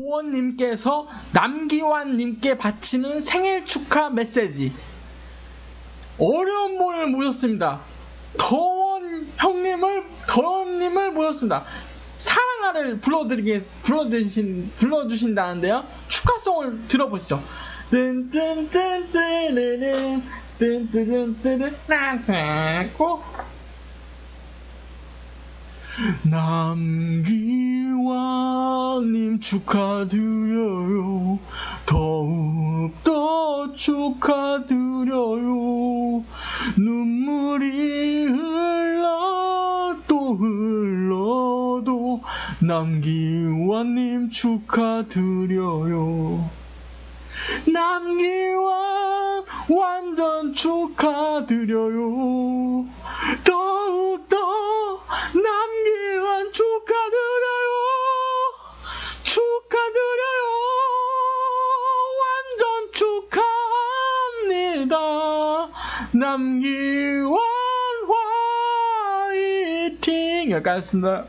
도원님께서 남기환님께 바치는 생일 축하 메시지. 어려운 분을 모셨습니다. 더원 형님을, 더원님을 모셨습니다. 사랑하를 불러드리게, 불러주신, 불러주신다는데요. 축하송을 들어보시죠. 뜬뜬뜬뜨르르, 뜬뜨뜬뜨르, 나자고. 남기환님 축하드려요. 더욱더 축하드려요. 눈물이 흘러 또 흘러도 남기환님 축하드려요. 남기환 완전 축하드려요. 더욱더 남기환 화이팅! 여기까지였습니다.